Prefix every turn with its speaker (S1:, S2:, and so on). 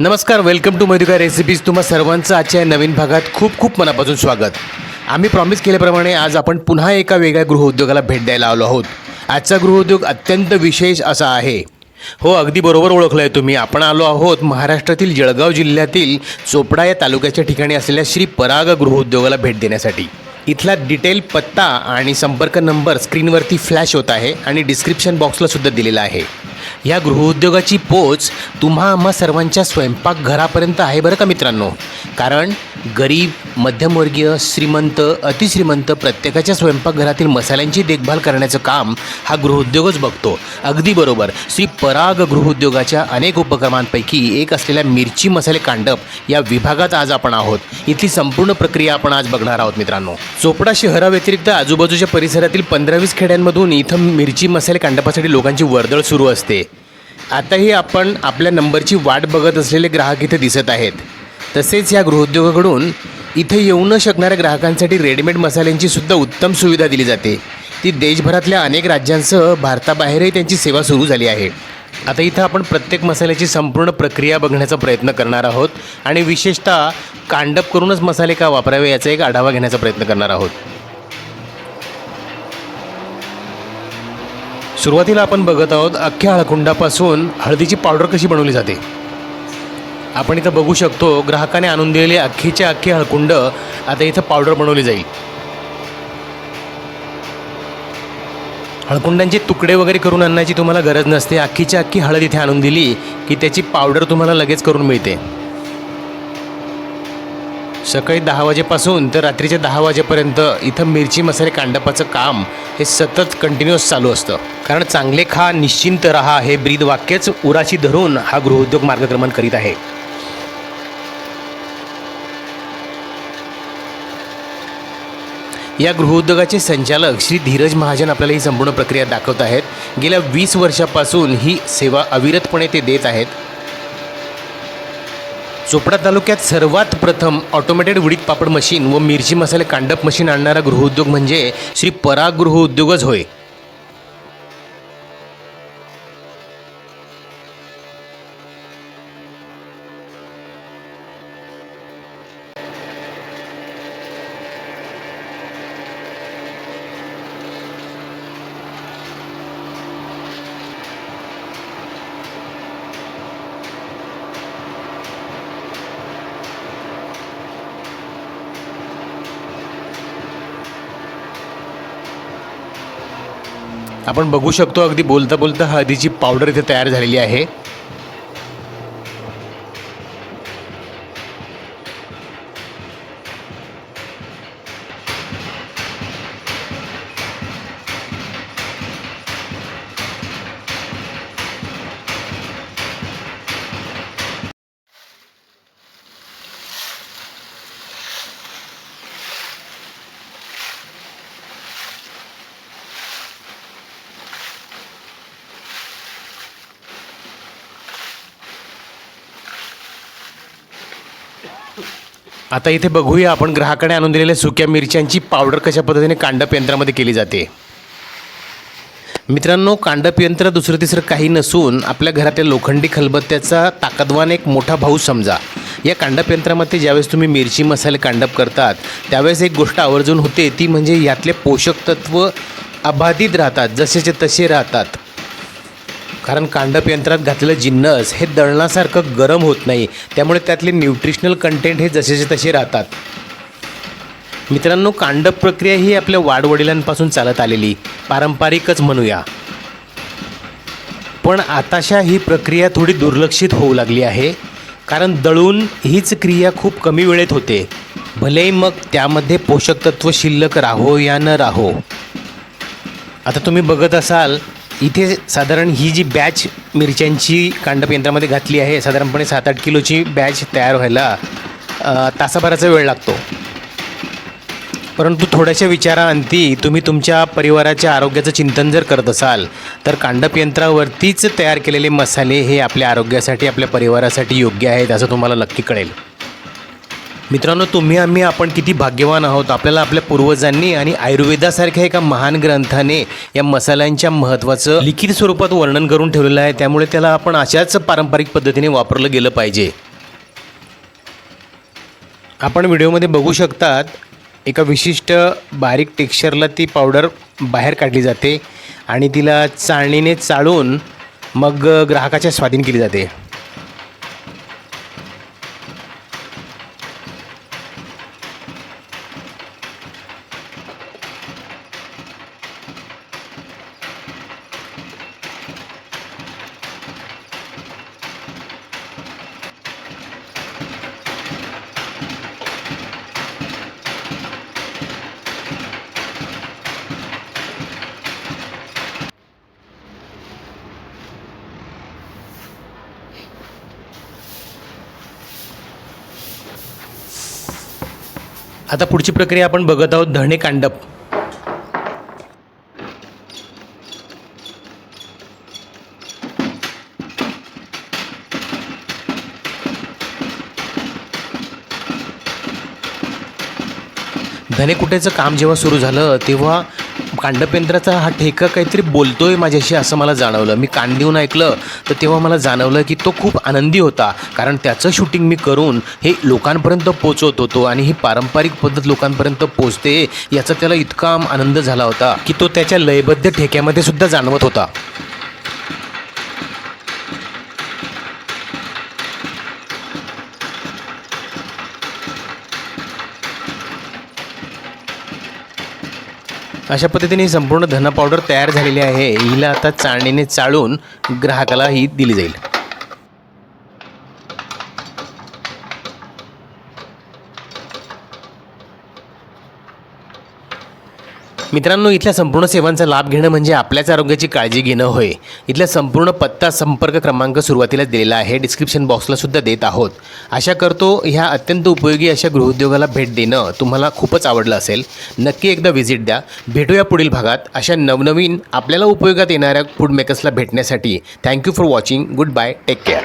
S1: नमस्कार welcome to मधुका recipes तुम्हा सर्वांचं आजच्या नवीन भागात खूप खूप मनापासून स्वागत. आम्ही प्रॉमिस केल्याप्रमाणे आज आपण पुन्हा एका वेगळ्या गृहउद्योगाला भेट द्यायला आलो आहोत. आजचा गृहउद्योग अत्यंत विशेष असा आहे. हो अगदी बरोबर ओळखलं आहे तुम्ही. आपण आलो आहोत महाराष्ट्रातील जळगाव जिल्ह्यातील चोपडा या तालुक्याच्या ठिकाणी असलेल्या श्री पराग गृहउद्योगाला भेट देण्यासाठी. इथला डिटेल पत्ता आणि संपर्क नंबर स्क्रीनवरती फ्लॅश होत आहे आणि डिस्क्रिप्शन बॉक्सला सुद्धा दिलेला आहे. या गृहउद्योगाची पोच तुम्हा आम्हा सर्वांच्या स्वयंपाकघरापर्यंत आहे बरं का मित्रांनो? कारण गरीब मध्यमवर्गीय श्रीमंत अतिश्रीमंत प्रत्येकाच्या स्वयंपाकघरातील मसाल्यांची देखभाल करण्याचं काम हा गृहउद्योगच बघतो. अगदी बरोबर. श्री पराग गृहउद्योगाच्या अनेक उपक्रमांपैकी एक असलेल्या मिरची मसाले कांडप या विभागात आज आपण आहोत. इथली संपूर्ण प्रक्रिया आपण आज बघणार आहोत मित्रांनो. चोपडा शहराव्यतिरिक्त आजूबाजूच्या परिसरातील पंधरावीस खेड्यांमधून इथं मिरची मसाले कांडपासाठी लोकांची वर्दळ सुरू असते. आताही आपण आपल्या नंबरची वाट बघत असलेले ग्राहक इथे दिसत आहेत. तसेच या गृहोद्योगाकडून इथे येऊ न शकणाऱ्या ग्राहकांसाठी रेडीमेड मसाल्यांची सुद्धा उत्तम सुविधा दिली जाते. ती देशभरातल्या अनेक राज्यांसह भारताबाहेरही त्यांची सेवा सुरू झाली आहे. आता इथं आपण प्रत्येक मसाल्याची संपूर्ण प्रक्रिया बघण्याचा प्रयत्न करणार आहोत आणि विशेषतः कांडप करूनच मसाले का वापरावे याचा एक आढावा घेण्याचा प्रयत्न करणार आहोत. सुरुवातीला आपण बघत आहोत अख्ख्या हळकुंडापासून हळदीची पावडर कशी बनवली जाते. आपण इथं बघू शकतो ग्राहकाने आणून दिलेले अख्खीचे अख्खे हळकुंड आता इथं पावडर बनवली जाईल. हळकुंडांचे तुकडे वगैरे करून आणण्याची तुम्हाला गरज नसते. अख्खीची अख्खी हळद इथे आणून दिली की त्याची पावडर तुम्हाला लगेच करून मिळते. सकाळी दहा वाजेपासून तर रात्रीच्या दहा वाजेपर्यंत इथं मिरची मसाले कांडपाचं काम हे सतत कंटिन्युअस चालू असतं. कारण चांगले खा निश्चिंत रहा हे ब्रीद वाक्यच उराशी धरून हा गृहोद्योग मार्गक्रमण करीत आहे. या गृहोद्योगाचे संचालक श्री धीरज महाजन आपल्याला ही संपूर्ण प्रक्रिया दाखवत आहेत. गेल्या वीस वर्षापासून ही सेवा अविरतपणे ते देत आहेत. चोपडा तालुक्यात सर्वात प्रथम ऑटोमॅटेड उडीद पापड मशीन व मिरची मसाले कांडप मशीन आणणारा गृहउद्योग म्हणजे श्री पराग गृहउद्योगच होय. आपण बघू शकतो अगदी बोलता बोलता हळदीची पावडर इथे तयार झालेली आहे. आता इथे बघूया आपण. ग्राहकाने आणून दिलेल्या सुक्या मिरच्यांची पावडर कशा पद्धतीने कांडप यंत्रामध्ये केली जाते? मित्रांनो कांडप यंत्र दुसरं तिसरं काही नसून आपल्या घरातल्या लोखंडी खलबत्त्याचा ताकदवान एक मोठा भाऊ समजा. या कांडप यंत्रामध्ये ज्यावेळेस तुम्ही मिरची मसाले कांडप करतात त्यावेळेस एक गोष्ट आवर्जून होते ती म्हणजे यातले पोषक तत्व अबाधित राहतात जसेचे तसे राहतात. कारण कांडप यंत्रात घातलेलं जिन्नस हे दळणासारखं गरम होत नाही. त्यामुळे त्यातले न्यूट्रिशनल कंटेंट हे जसेचे तसे राहतात. मित्रांनो कांडप प्रक्रिया ही आपल्या वाडवडिलांपासून चालत आलेली. पारंपरिकच म्हणूया. पण आताशा ही प्रक्रिया थोडी दुर्लक्षित होऊ लागली आहे. कारण दळून हीच क्रिया खूप कमी वेळेत होते. भलेही मग त्यामध्ये पोषक तत्व शिल्लक राहो या न राहो. आता तुम्ही बघत असाल इथे साधारण ही जी बॅच मिरच्यांची कांडप यंत्रामध्ये घातली आहे साधारणपणे सात आठ किलोची बॅच तयार व्हायला तासाभराचा वेळ लागतो. परंतु थोड्याशा विचाराअंती तुम्ही तुमच्या परिवाराच्या आरोग्याचं चिंतन जर करत असाल तर कांडप यंत्रावरतीच तयार केलेले मसाले हे आपल्या आरोग्यासाठी आपल्या परिवारासाठी योग्य आहेत असं तुम्हाला नक्की कळेल. मित्रांनो तुम्ही आम्ही आपण किती भाग्यवान आहोत? आपल्याला आपल्या पूर्वजांनी आणि आयुर्वेदासारख्या एका महान ग्रंथाने या मसाल्यांच्या महत्त्वाचं लिखित स्वरूपात वर्णन करून ठेवलेलं आहे. त्यामुळे त्याला आपण अशाच पारंपरिक पद्धतीने वापरलं गेलं पाहिजे. आपण व्हिडिओमध्ये बघू शकतात एका विशिष्ट बारीक टेक्स्चरला ती पावडर बाहेर काढली जाते आणि तिला चाळणीने चाळून मग ग्राहकाच्या स्वाधीन केली जाते. आता पुढची प्रक्रिया आपण बघत आहोत धणे कांडप. धने कुठेचं काम जेव्हा सुरू झालं तेव्हा कांडपेंद्राचा हा ठेका काहीतरी बोलतोय माझ्याशी असं मला जाणवलं. मी कान देऊन ऐकलं तर तेव्हा मला जाणवलं की तो खूप आनंदी होता. कारण त्याचं शूटिंग मी करून हे लोकांपर्यंत पोचवत होतो आणि ही पारंपरिक पद्धत लोकांपर्यंत पोचते याचा त्याला इतका आनंद झाला होता की तो त्याच्या लयबद्ध ठेक्यामध्ये सुद्धा जाणवत होता. अशा पद्धतीने ही संपूर्ण धना पावडर तयार झालेली आहे. हिला आता चाळणीने चाळून ग्राहकाला ही दिली जाईल. मित्रांनो इथल्या संपूर्ण सेवांचा लाभ घेणं म्हणजे आपल्याच आरोग्याची काळजी घेणं होय. इथल्या संपूर्ण पत्ता संपर्क क्रमांक सुरुवातीला दिलेला आहे. डिस्क्रिप्शन बॉक्सला सुद्धा देत आहोत. आशा करतो ह्या अत्यंत उपयोगी अशा गृहोद्योगाला भेट देणं तुम्हाला खूपच आवडलं असेल. नक्की एकदा व्हिजिट द्या. भेटूया पुढील भागात. अशा नवनवीन आपल्याला उपयोगात येणाऱ्या फूड मेकर्सला भेटण्यासाठी. Thank you for watching good bye take care